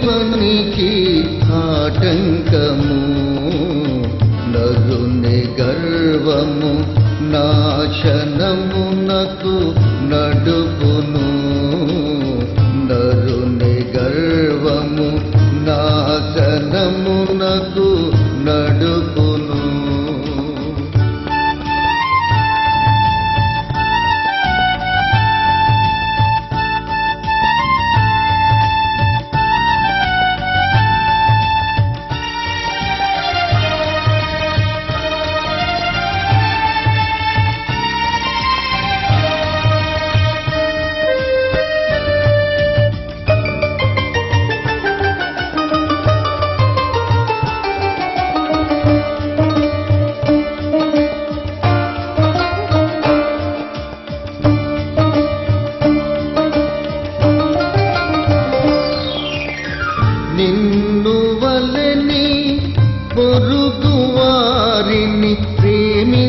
పనికి ఆటంకము నరుని గర్వము నాశనమునకు నడు నిన్ను వలని పొరుగు వారిని ప్రేమించమన్నాడు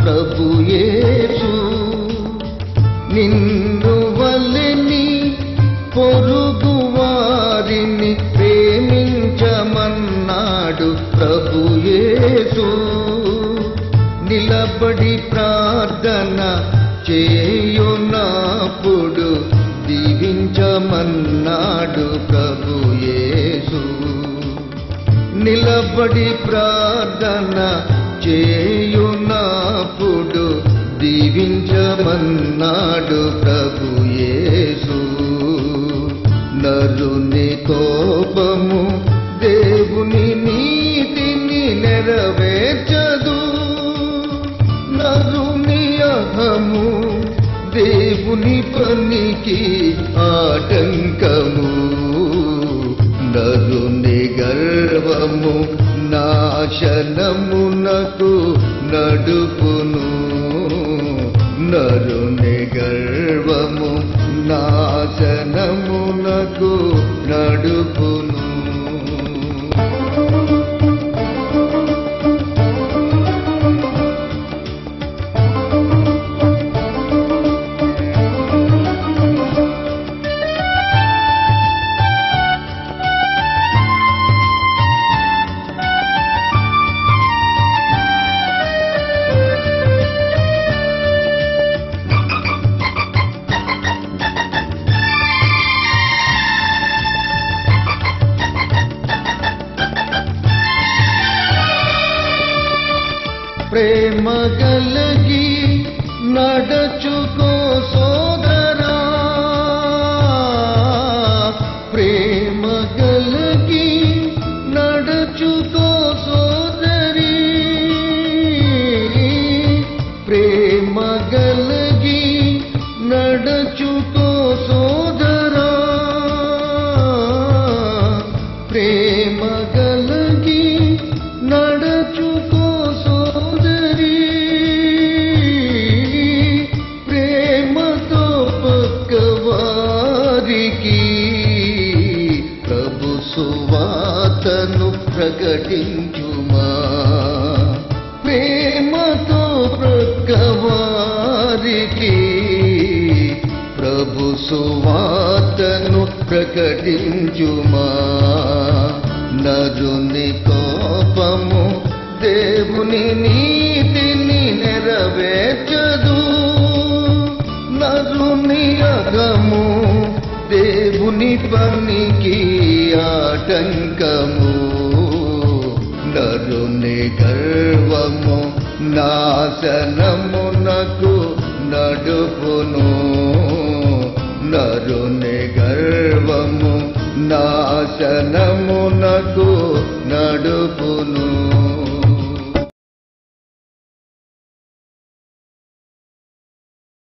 ప్రభుయేసు నిన్ను వలని పొరుగు వారిని ప్రేమించమన్నాడు ప్రభుయేసు నిలబడి ప్రార్థన చేయును. దీవించమన్నాడు ప్రభుయేసు నిలబడి ప్రార్థన చేయునప్పుడు దీవించమన్నాడు ప్రభుయేసు నరుని కోపము దేవుని నీతిని నెరవేర్చ దేవుని పనికి ఆటంకము నరుని గర్వము నాశనమునకు నడుపును. నరుని గర్వము ప్రేమ కలిగి నడచుకో సోదరా. ప్రేమ కలిగి నడచుకో సోదరి. ప్రేమ కలిగి నడచుకో సోదరా. ప్రేమ కలిగి నడచుకో ప్రకటించుమా? ప్రేమతో ప్రక్కవారికి ప్రభు సువాతను ప్రకటించుమా? నరుని కోపము దేవుని నీతిని నెరవేర్చదు. నరుని అగము దేవుని పనికి ఆటంకము. నరుని గర్వము నాశనమునకు నడుపును. నరుని గర్వము నాశనమునకు నడుపును.